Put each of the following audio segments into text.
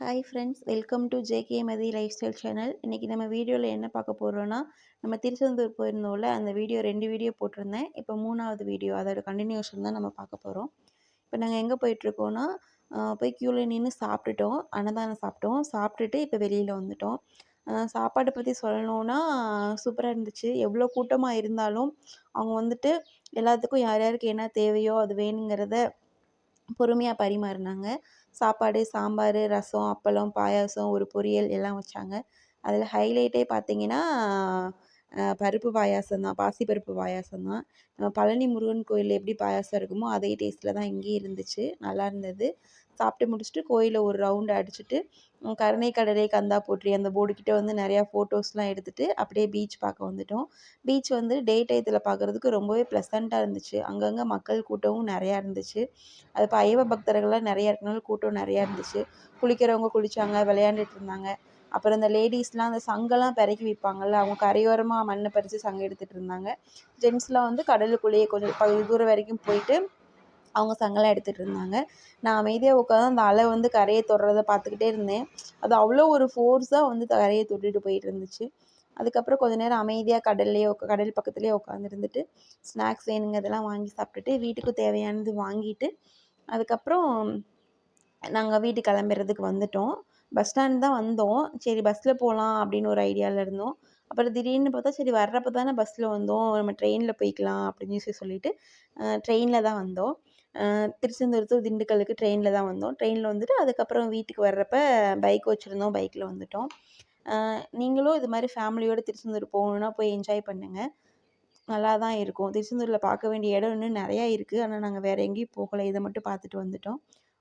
Hi friends welcome to JK Mathi life style channel இன்றைக்கி நம்ம வீடியோவில் என்ன பார்க்க போகிறோன்னா நம்ம திருச்செந்தூர் போயிருந்தோம்ல அந்த வீடியோ ரெண்டு வீடியோ போட்டிருந்தேன். இப்போ மூணாவது வீடியோ அதோட கண்டினியூஷன் தான் நம்ம பார்க்க போகிறோம் இப்போ நாங்கள் எங்கே போயிட்டுருக்கோன்னா போய் க்யூவில் நின்று சாப்பிட்டுட்டோம். அன்னதானம் சாப்பிட்டோம். சாப்பிட்டுட்டு இப்போ வெளியில் வந்துட்டோம். சாப்பாட்டை பற்றி சொல்லணுன்னா சூப்பராக இருந்துச்சு. எவ்வளோ கூட்டமாக இருந்தாலும் அவங்க வந்துட்டு எல்லாத்துக்கும் யார் யாருக்கு என்ன தேவையோ அது வேணுங்கிறத பொறுமையாக பரிமாறினாங்க. சாப்பாடு சாம்பார் ரசம் அப்பளம் பாயாசம் ஒரு பொரியல் எல்லாம் வச்சாங்க. அதில் ஹைலைட்டே பார்த்தீங்கன்னா பருப்பு பாயாசம் தான் பாசிப்பருப்பு பாயாசம் தான். நம்ம பழனி முருகன் கோயிலில் எப்படி பாயாசம் இருக்குமோ அதே டேஸ்ட்டில் தான் இங்கேயும் இருந்துச்சு. நல்லா இருந்தது. சாப்பிட்டு முடிச்சுட்டு கோயிலில் ஒரு ரவுண்டு அடிச்சுட்டு கருணை கடலை கந்தா போற்றி அந்த போர்டுக்கிட்ட வந்து நிறையா ஃபோட்டோஸ்லாம் எடுத்துகிட்டு அப்படியே பீச் பார்க்க வந்துட்டோம். பீச் வந்து டே டயத்தில் பார்க்குறதுக்கு ரொம்பவே ப்ளசண்ட்டாக இருந்துச்சு. அங்கங்கே மக்கள் கூட்டமும் நிறையா இருந்துச்சு. அது இப்போ ஐயப்ப பக்தர்கள்லாம் நிறையா இருக்கனால கூட்டம் நிறையா இருந்துச்சு. குளிக்கிறவங்க குளித்தாங்க விளையாண்டுட்டு இருந்தாங்க. அப்புறம் இந்த லேடிஸ்லாம் அந்த சங்கெல்லாம் பிறக்கி விற்பாங்கள்ல அவங்க கரையோரமாக மண்ணை பறித்து சங்கம் எடுத்துகிட்டு இருந்தாங்க. ஜென்ஸ்லாம் வந்து கடலுக்குள்ளேயே கொஞ்சம் பகுதி தூரம் வரைக்கும் போயிட்டு அவங்க சங்கெல்லாம் எடுத்துகிட்டு இருந்தாங்க. நான் அமைதியாக உட்காந்து அந்த அலை வந்து கரையை தொடுறதை பார்த்துக்கிட்டே இருந்தேன். அது அவ்வளோ ஒரு ஃபோர்ஸாக வந்து கரையை தொட்டுட்டு போயிட்டு இருந்துச்சு. அதுக்கப்புறம் கொஞ்ச நேரம் அமைதியாக கடல்லையே கடல் பக்கத்துலேயே உட்காந்துருந்துட்டு ஸ்நாக்ஸ் வேணுங்கிறதெல்லாம் வாங்கி சாப்பிட்டுட்டு வீட்டுக்கு தேவையானது வாங்கிட்டு அதுக்கப்புறம் நாங்கள் வீட்டுக்கு கிளம்புறதுக்கு வந்துட்டோம். பஸ் ஸ்டாண்ட் தான் வந்தோம். சரி பஸ்ஸில் போகலாம் அப்படின்னு ஒரு ஐடியாவில் இருந்தோம். அப்புறம் திடீர்னு பார்த்தா சரி வர்றப்ப தானே பஸ்ஸில் வந்தோம். நம்ம ட்ரெயினில் போய்க்கலாம் அப்படின்னு சொல்லி சொல்லிட்டு ட்ரெயினில் தான் வந்தோம். திருச்செந்தூர் டு திண்டுக்கல்லுக்கு ட்ரெயினில் தான் வந்தோம். ட்ரெயினில் வந்துட்டு அதுக்கப்புறம் வீட்டுக்கு வர்றப்ப பைக் வச்சுருந்தோம் பைக்கில் வந்துட்டோம். நீங்களும் இது மாதிரி ஃபேமிலியோடு திருச்செந்தூர் போகணுன்னா போய் என்ஜாய் பண்ணுங்கள் நல்லா தான் இருக்கும். திருச்செந்தூரில் பார்க்க வேண்டிய இடம் இன்னும் நிறையா இருக்குது ஆனால் நாங்கள் வேறு எங்கேயும் போகலை. இதை மட்டும் பார்த்துட்டு வந்துட்டோம்.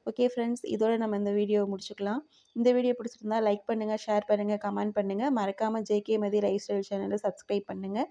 ஓகே ஃப்ரெண்ட்ஸ் இதோட நம்ம இந்த வீடியோவை முடிச்சுக்கலாம். இந்த வீடியோ பிடிச்சிருந்தா லைக் பண்ணுங்கள் ஷேர் பண்ணுங்கள் கமெண்ட் பண்ணுங்கள் மறக்காமல் ஜேகே மதி லைஃப் ஸ்டைல் சேனலை சப்ஸ்கிரைப் பண்ணுங்கள்